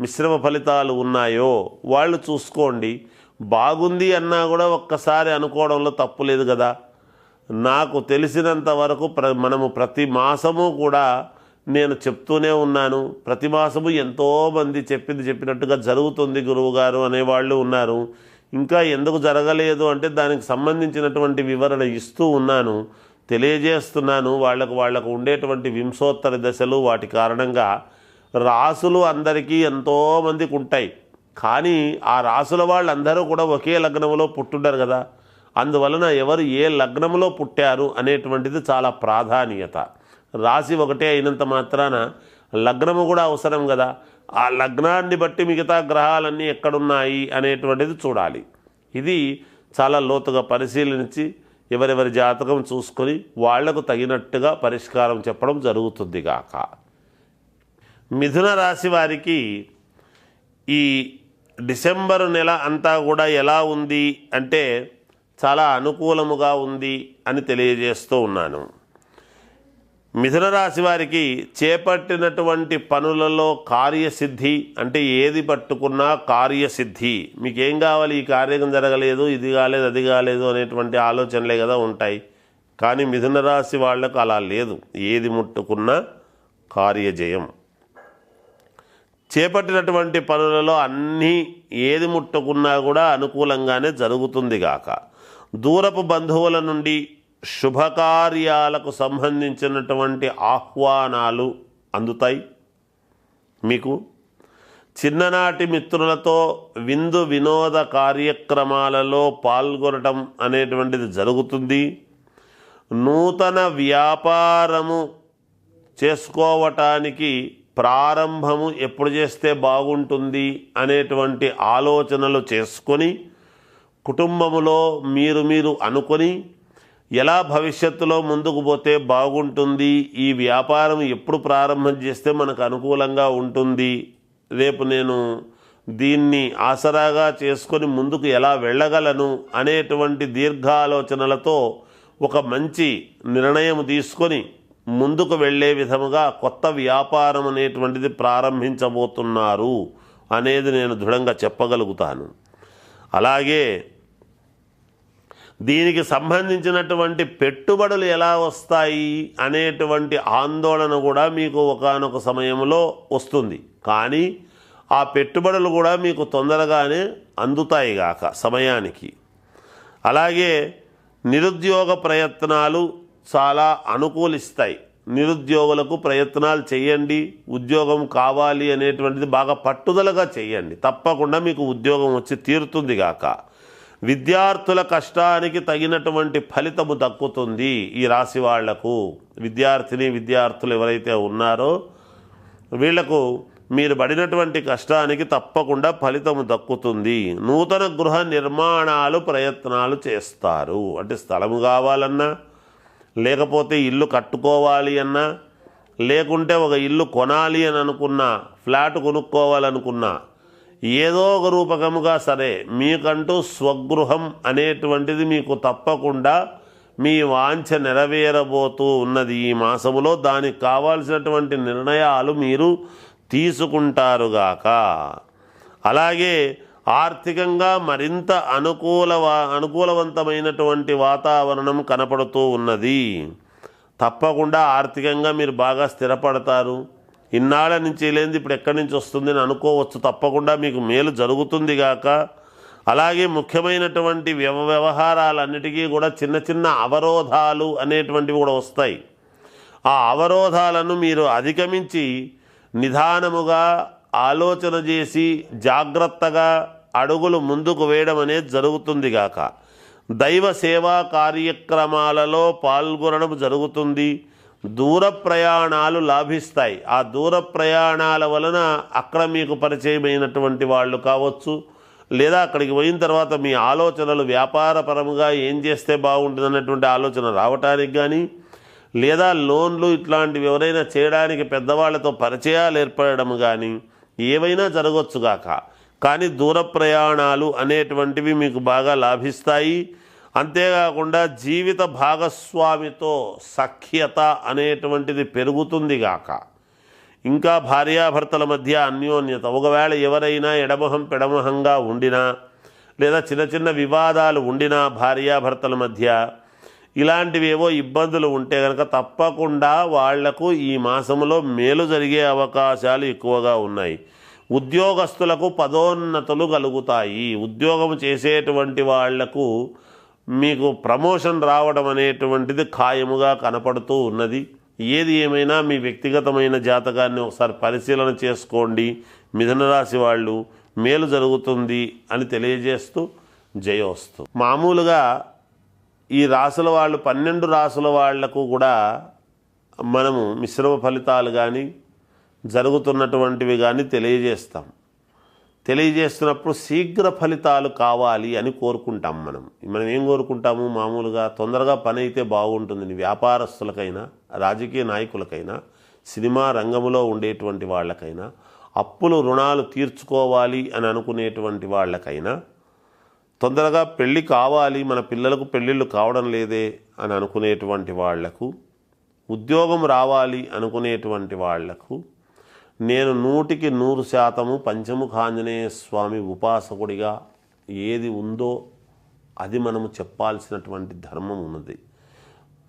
మిశ్రమ ఫలితాలు ఉన్నాయో వాళ్ళు చూసుకోండి. బాగుంది అన్నా కూడా ఒక్కసారి అనుకోవడంలో తప్పు లేదు కదా. నాకు తెలిసినంత వరకు ప్ర మనము ప్రతి మాసము కూడా నేను చెప్తూనే ఉన్నాను. ప్రతి మాసము ఎంతోమంది చెప్పింది చెప్పినట్టుగా జరుగుతుంది గురువుగారు అనేవాళ్ళు ఉన్నారు. ఇంకా ఎందుకు జరగలేదు అంటే దానికి సంబంధించినటువంటి వివరణ ఇస్తూ ఉన్నాను. తెలియజేస్తున్నాను. వాళ్ళకు వాళ్ళకు ఉండేటువంటి వింశోత్తర దశలు వాటి కారణంగా రాసులు అందరికీ ఎంతోమందికి ఉంటాయి కానీ ఆ రాసుల వాళ్ళందరూ కూడా ఒకే లగ్నంలో పుట్టుండరు కదా. అందువలన ఎవరు ఏ లగ్నంలో పుట్టారు అనేటువంటిది చాలా ప్రాధాన్యత. రాశి ఒకటే అయినంత మాత్రాన లగ్నము కూడా అవసరం కదా. ఆ లగ్నాన్ని బట్టి మిగతా గ్రహాలన్నీ ఎక్కడున్నాయి అనేటువంటిది చూడాలి. ఇది చాలా లోతుగా పరిశీలించి ఎవరెవరి జాతకం చూసుకొని వాళ్ళకు తగినట్టుగా పరిష్కారం చెప్పడం జరుగుతుంది గాక. మిథున రాశి వారికి ఈ డిసెంబర్ నెల అంతా కూడా ఎలా ఉంది అంటే చాలా అనుకూలముగా ఉంది అని తెలియజేస్తూ ఉన్నాను. మిథున రాశి వారికి చేపట్టినటువంటి పనులలో కార్యసిద్ధి అంటే ఏది పట్టుకున్నా కార్యసిద్ధి. మీకేం కావాలి? ఈ కార్యం జరగలేదు ఇది కాలేదు అది కాలేదు అనేటువంటి ఆలోచనలే కదా ఉంటాయి. కానీ మిథున రాశి వాళ్ళకు అలా లేదు. ఏది ముట్టుకున్నా కార్యజయం. చేపట్టినటువంటి పనులలో అన్నీ ఏది ముట్టుకున్నా కూడా అనుకూలంగానే జరుగుతుంది గాక. దూరపు బంధువుల నుండి శుభకార్యాలకు సంబంధించినటువంటి ఆహ్వానాలు అందుతాయి. మీకు చిన్ననాటి మిత్రులతో విందు వినోద కార్యక్రమాలలో పాల్గొనటం అనేటువంటిది జరుగుతుంది. నూతన వ్యాపారము చేసుకోవటానికి ప్రారంభము ఎప్పుడు చేస్తే బాగుంటుంది అనేటువంటి ఆలోచనలు చేసుకొని కుటుంబములో మీరు మీరు అనుకొని ఎలా భవిష్యత్తులో ముందుకు పోతే బాగుంటుంది ఈ వ్యాపారం ఎప్పుడు ప్రారంభం చేస్తే మనకు అనుకూలంగా ఉంటుంది రేపు నేను దీన్ని ఆసరాగా చేసుకొని ముందుకు ఎలా వెళ్ళగలను అనేటువంటి దీర్ఘాలోచనలతో ఒక మంచి నిర్ణయం తీసుకొని ముందుకు వెళ్ళే విధముగా కొత్త వ్యాపారం అనేటువంటిది ప్రారంభించబోతున్నారు అనేది నేను దృఢంగా చెప్పగలుగుతాను. అలాగే దీనికి సంబంధించినటువంటి పెట్టుబడులు ఎలా వస్తాయి అనేటువంటి ఆందోళన కూడా మీకు ఒకానొక సమయంలో వస్తుంది. కానీ ఆ పెట్టుబడులు కూడా మీకు తొందరగానే అందుతాయి గాక సమయానికి. అలాగే నిరుద్యోగ ప్రయత్నాలు చాలా అనుకూలిస్తాయి. నిరుద్యోగులకు ప్రయత్నాలు చేయండి ఉద్యోగం కావాలి అనేటువంటిది బాగా పట్టుదలగా చేయండి. తప్పకుండా మీకు ఉద్యోగం వచ్చి తీరుతుంది గాక. విద్యార్థుల కష్టానికి తగినటువంటి ఫలితము దక్కుతుంది ఈ రాశి వాళ్ళకు. విద్యార్థిని విద్యార్థులు ఎవరైతే ఉన్నారో వీళ్ళకు మీరు పడినటువంటి కష్టానికి తప్పకుండా ఫలితము దక్కుతుంది. నూతన గృహ నిర్మాణాలు ప్రయత్నాలు చేస్తారు. అంటే స్థలము కావాలన్నా లేకపోతే ఇల్లు కట్టుకోవాలి అన్నా లేకుంటే ఒక ఇల్లు కొనాలి అని అనుకున్నా ఫ్లాట్ కొనుక్కోవాలనుకున్నా ఏదో ఒక రూపకముగా సరే మీకంటూ స్వగృహం అనేటువంటిది మీకు తప్పకుండా మీ వాంఛ నెరవేరబోతూ ఉన్నది. ఈ మాసములో దానికి కావాల్సినటువంటి నిర్ణయాలు మీరు తీసుకుంటారుగాక అలాగే ఆర్థికంగా మరింత అనుకూల అనుకూలవంతమైనటువంటి వాతావరణం కనపడుతూ ఉన్నది. తప్పకుండా ఆర్థికంగా మీరు బాగా స్థిరపడతారు. ఇన్నాళ్ళ నుంచి లేనిది ఇప్పుడు ఎక్కడి నుంచి వస్తుంది అని అనుకోవచ్చు. తప్పకుండా మీకు మేలు జరుగుతుంది గాక. అలాగే ముఖ్యమైనటువంటి వ్యవ వ్యవహారాలన్నిటికీ కూడా చిన్న చిన్న అవరోధాలు అనేటువంటివి కూడా వస్తాయి. ఆ అవరోధాలను మీరు అధిగమించి నిదానముగా ఆలోచన చేసి జాగ్రత్తగా అడుగులు ముందుకు వేయడం అనేది జరుగుతుంది గాక. దైవ సేవా కార్యక్రమాలలో పాల్గొనడం జరుగుతుంది. దూర ప్రయాణాలు లాభిస్తాయి. ఆ దూర ప్రయాణాల వలన అక్కడ మీకు పరిచయమైనటువంటి వాళ్ళు కావచ్చు లేదా అక్కడికి పోయిన తర్వాత మీ ఆలోచనలు వ్యాపారపరముగా ఏం చేస్తే బాగుంటుంది అన్నటువంటి ఆలోచన రావటానికి కానీ లేదా లోన్లు ఇట్లాంటివి ఎవరైనా చేయడానికి పెద్దవాళ్ళతో పరిచయాలు ఏర్పడడం కానీ ఏవైనా జరగవచ్చుగాక కానీ దూర ప్రయాణాలు అనేటువంటివి మీకు బాగా లాభిస్తాయి. అంతేకాకుండా జీవిత భాగస్వామితో సఖ్యత అనేటువంటిది పెరుగుతుంది గాక. ఇంకా భార్యాభర్తల మధ్య అన్యోన్యత. ఒకవేళ ఎవరైనా ఎడమొహం పెడమొహంగా ఉండినా లేదా చిన్న చిన్న వివాదాలు ఉండినా భార్యాభర్తల మధ్య ఇలాంటివి ఏవో ఇబ్బందులు ఉంటే కనుక తప్పకుండా వాళ్ళకు ఈ మాసంలో మేలు జరిగే అవకాశాలు ఎక్కువగా ఉన్నాయి. ఉద్యోగస్తులకు పదోన్నతులు కలుగుతాయి. ఉద్యోగం చేసేటువంటి వాళ్ళకు మీకు ప్రమోషన్ రావడం అనేటువంటిది ఖాయముగా కనపడుతూ ఉన్నది. ఏది ఏమైనా మీ వ్యక్తిగతమైన జాతకాన్ని ఒకసారి పరిశీలన చేసుకోండి. మిథునరాశి వాళ్ళు మేలు జరుగుతుంది అని తెలియజేస్తూ జయోస్తు. మామూలుగా ఈ రాసుల వాళ్ళు పన్నెండు రాసుల వాళ్ళకు కూడా మనము మిశ్రమ ఫలితాలు కానీ జరుగుతున్నటువంటివి కానీ తెలియజేస్తాం. తెలియజేస్తున్నప్పుడు శీఘ్ర ఫలితాలు కావాలి అని కోరుకుంటాం మనం. మనం ఏం కోరుకుంటాము? మామూలుగా తొందరగా పని అయితే బాగుంటుంది వ్యాపారస్తులకైనా రాజకీయ నాయకులకైనా సినిమా రంగంలో ఉండేటువంటి వాళ్ళకైనా అప్పులు రుణాలు తీర్చుకోవాలి అని అనుకునేటువంటి వాళ్ళకైనా తొందరగా పెళ్ళి కావాలి మన పిల్లలకు పెళ్ళిళ్ళు కావడం లేదే అని అనుకునేటువంటి వాళ్ళకు ఉద్యోగం రావాలి అనుకునేటువంటి వాళ్ళకు నేను నూటికి నూరు శాతము పంచముఖాంజనేయ స్వామి ఉపాసకుడిగా ఏది ఉందో అది మనము చెప్పాల్సినటువంటి ధర్మం ఉన్నది.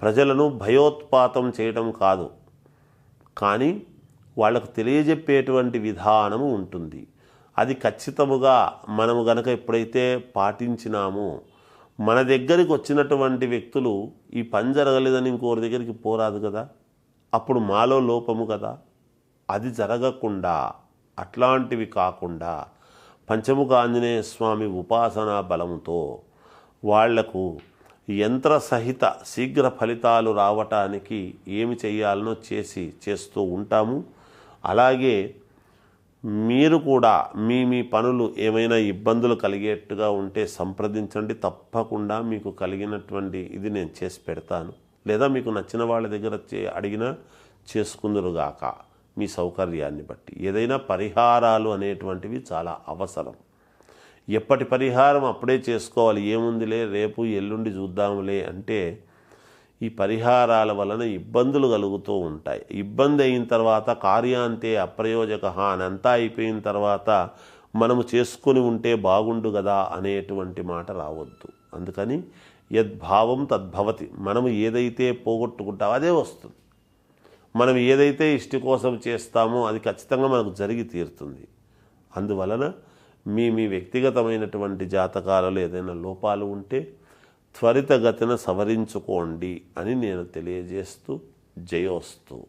ప్రజలను భయోత్పాతం చేయడం కాదు. కానీ వాళ్ళకు తెలియజెప్పేటువంటి విధానము ఉంటుంది. అది ఖచ్చితముగా మనము గనక ఎప్పుడైతే పాటించినామో మన దగ్గరికి వచ్చినటువంటి వ్యక్తులు ఈ పని జరగలేదని ఇంకోరి దగ్గరికి పోరాదు కదా? అప్పుడు మాలో లోపము కదా? అది జరగకుండా అట్లాంటివి కాకుండా పంచముఖ ఆంజనేయ స్వామి ఉపాసనా బలంతో వాళ్ళకు యంత్ర సహిత శీఘ్ర ఫలితాలు రావటానికి ఏమి చేయాలనో చేసి చేస్తూ ఉంటాము. అలాగే మీరు కూడా మీ మీ పనులు ఏమైనా ఇబ్బందులు కలిగేట్టుగా ఉంటే సంప్రదించండి. తప్పకుండా మీకు కలిగినటువంటి ఇది నేను చేసి పెడతాను. లేదా మీకు నచ్చిన వాళ్ళ దగ్గర అడిగినా చేసుకుందరుగాక. మీ సౌకర్యాన్ని బట్టి. ఏదైనా పరిహారాలు అనేటువంటివి చాలా అవసరం. ఎప్పటి పరిహారం అప్పుడే చేసుకోవాలి. ఏముందిలే రేపు ఎల్లుండి చూద్దాములే అంటే ఈ పరిహారాల వలన ఇబ్బందులు కలుగుతూ ఉంటాయి. ఇబ్బంది అయిన తర్వాత కార్యాంతే అప్రయోజక అనంతా అయిపోయిన తర్వాత మనము చేసుకుని ఉంటే బాగుండు కదా అనేటువంటి మాట రావద్దు. అందుకని యద్భావం తద్భవతి. మనము ఏదైతే పోగొట్టుకుంటామో అదే వస్తుంది. మనం ఏదైతే ఇష్టి కోసం చేస్తామో అది ఖచ్చితంగా మనకు జరిగి తీరుతుంది. అందువలన మీ మీ వ్యక్తిగతమైనటువంటి జాతకాలలో ఏదైనా లోపాలు ఉంటే త్వరితగతిన సవరించుకోండి అని నేను తెలియజేస్తూ జయోస్తు.